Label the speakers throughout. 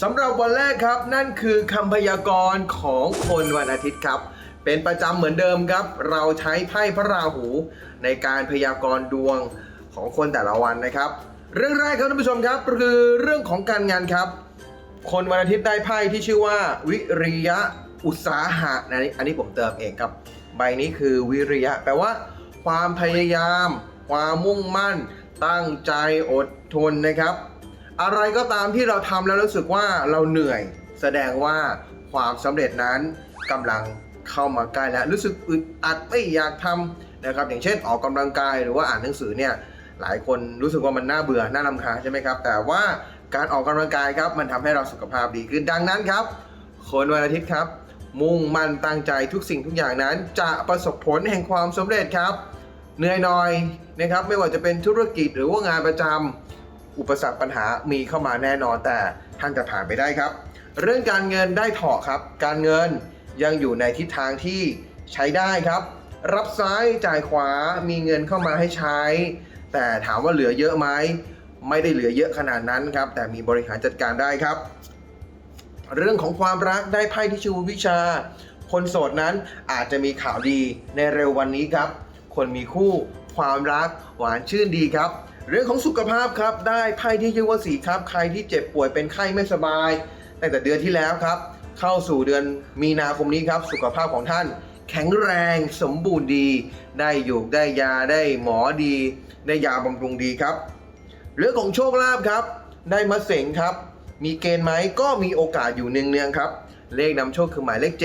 Speaker 1: สำหรับวันแรกครับ นั่นคือคำพยากรณ์ของคนวันอาทิตย์ครับ เป็นประจำเหมือนเดิมครับ เราใช้ไพ่พระราหู ในการพยากรณ์ดวงของคนแต่ละวันนะครับ เรื่องแรกครับท่านผู้ชมครับคือเรื่องของการงานครับ คนวันอาทิตย์ได้ไพ่ที่ชื่อว่า วิริยะอุตสาหะนะนี่อันนี้ผมเติมเองครับ ใบนี้คือวิริยะ แปลว่า ความพยายาม ความมุ่งมั่น ตั้งใจอดทนนะครับ อะไรก็ตามที่เราทำแล้วรู้สึกว่าเราเหนื่อย แสดงว่าความสำเร็จนั้นกำลังเข้ามาใกล้แล้วรู้สึกอึดอัดไม่อยากทำนะครับ อย่างเช่นออกกำลังกายหรือว่าอ่านหนังสือเนี่ยหลายคนรู้สึกว่ามันน่าเบื่อน่ารำคาญใช่ไหมครับ แต่ว่าการออกกำลังกายครับมันทำให้เราสุขภาพดีขึ้นดังนั้นครับคนวันอาทิตย์ครับ มุ่งมั่นตั้งใจทุกสิ่งทุกอย่างนั้น จะประสบผลแห่งความสำเร็จครับ เหนื่อยหน่อยนะครับ ไม่ว่าจะเป็นธุรกิจหรือว่างานประจำ อุปสรรคปัญหามีเข้ามาแน่นอนแต่ท่านจะผ่านไปได้ครับ เรื่องการเงินได้ถอครับ การเงินยังอยู่ในทิศทางที่ใช้ได้ครับ รับซ้ายจ่ายขวามีเงินเข้ามาให้ใช้ แต่ถามว่าเหลือเยอะไหมไม่ได้เหลือเยอะขนาดนั้นครับ แต่มีบริหารจัดการได้ครับ เรื่องของความรักได้ไพ่ที่ชื่อวิชา คนโสดนั้นอาจจะมีข่าวดีในเร็ววันนี้ครับ คนมีคู่ความรักหวานชื่นดีครับ เรื่องของสุขภาพครับ ได้ไพ่ที่ชื่อว่าสีครับ ใครที่เจ็บป่วยเป็นไข้ไม่สบาย ตั้งแต่เดือนที่แล้วครับ เข้าสู่เดือนมีนาคมนี้ครับ สุขภาพของท่าน แข็งแรงสมบูรณ์ดี ได้อยู่ได้ยาได้หมอดี ได้ยาบำรุงดีครับ เรื่องของโชคลาภครับ ได้มาเสงครับ มีเกณฑ์ไหมก็มีโอกาสอยู่เนืองๆครับ เลขนำโชคคือหมายเลข 7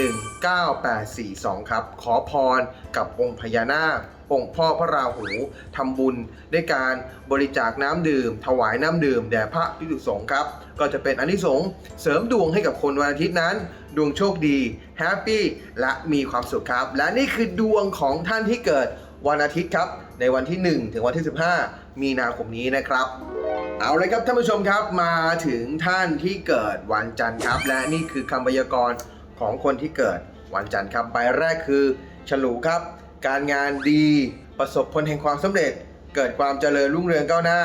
Speaker 1: 1 9 8 4 2 ครับ ขอพรกับองค์พญานาคองค์พ่อพระราหูทำบุญ ด้วยการบริจาคน้ำดื่ม ถวายน้ำดื่ม แด่พระภิกษุสงฆ์ครับ ก็จะเป็นอนนิสงส์เสริมดวงให้กับคนวันอาทิตย์นั้น ดวงโชคดีแฮปปี้และมีความสุขครับ และนี่คือดวงของท่านที่เกิดวันอาทิตย์ครับ ในวันที่ 1 ถึงวันที่ 15 มีนาคมนี้นะครับ เอาเลยครับท่านผู้ชมครับมาถึงท่านที่เกิดวันจันทร์ครับ และนี่คือคำพยากรณ์ของคนที่เกิดวันจันทร์ครับใบแรกคือ ฉลูครับ การงานดีประสบผลแห่งความสำเร็จ เกิดความเจริญรุ่งเรืองก้าวหน้า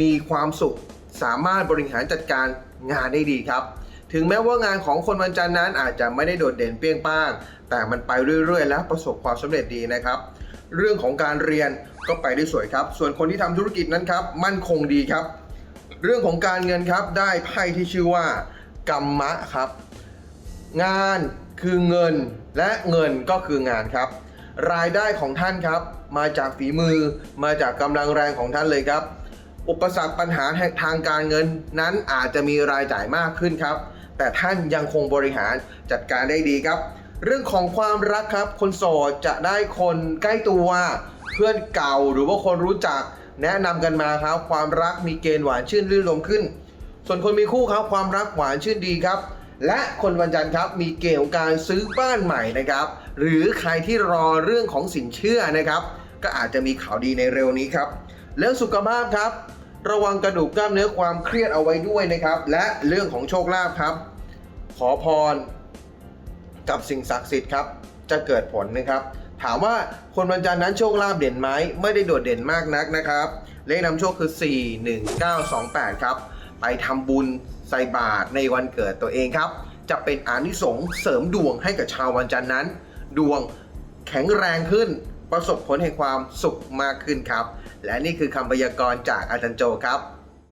Speaker 1: มีความสุขสามารถบริหารจัดการงานได้ดีครับ ถึงแม้ว่างานของคนวันจันทร์นั้นอาจจะไม่ได้โดดเด่นเปรี้ยงป้าง แต่มันไปเรื่อยๆ และประสบความสำเร็จดีนะครับ เรื่องของการเรียนก็ไปได้สวยครับ ส่วนคนที่ทำธุรกิจนั้นครับ มั่นคงดีครับ เรื่องของการเงินครับได้ไพ่ที่ชื่อว่ากัมมะครับ งานคือเงินและเงินก็คืองานครับ รายได้ของท่านครับ มาจากฝีมือมาจากกำลังแรงของท่านเลยครับ อุปสรรคปัญหาทางการเงินนั้นอาจจะมีรายจ่ายมากขึ้นครับ แต่ท่านยังคงบริหารจัดการได้ดีครับ เรื่องของความรักครับ คนโสดจะได้คนใกล้ตัว เพื่อนเก่าหรือว่าคนรู้จักแนะนำกันมาครับ ความรักมีเกณฑ์หวานชื่นรื่นรมขึ้น ส่วนคนมีคู่ครับความรักหวานชื่นดีครับ และคนวันจันทร์ครับมีเกณฑ์ของการซื้อบ้านใหม่นะครับ หรือใครที่รอเรื่องของสินเชื่อนะครับ ก็อาจจะมีข่าวดีในเร็วนี้ครับเรื่องสุขภาพครับ ระวังกระดูกกล้ามเนื้อความเครียดเอาไว้ด้วยนะครับ และเรื่องของโชคลาภครับ ขอพร กับสิ่งศักดิ์สิทธิ์ครับจะเกิดผลนะครับ ถามว่าคนวันจันทร์นั้นโชคลาภเด่นไหมไม่ได้โดดเด่นมากนักนะครับ เลขนำโชคคือ 4 1 9 2 8 ครับ ไปทำบุญใส่บาตรในวันเกิดตัวเองครับ จะเป็นอานิสงส์เสริมดวงให้กับชาววันจันทร์นั้น ดวงแข็งแรงขึ้นประสบผลแห่งความสุขมากขึ้นครับ และนี่คือคำพยากรณ์จากอาจารย์โจครับ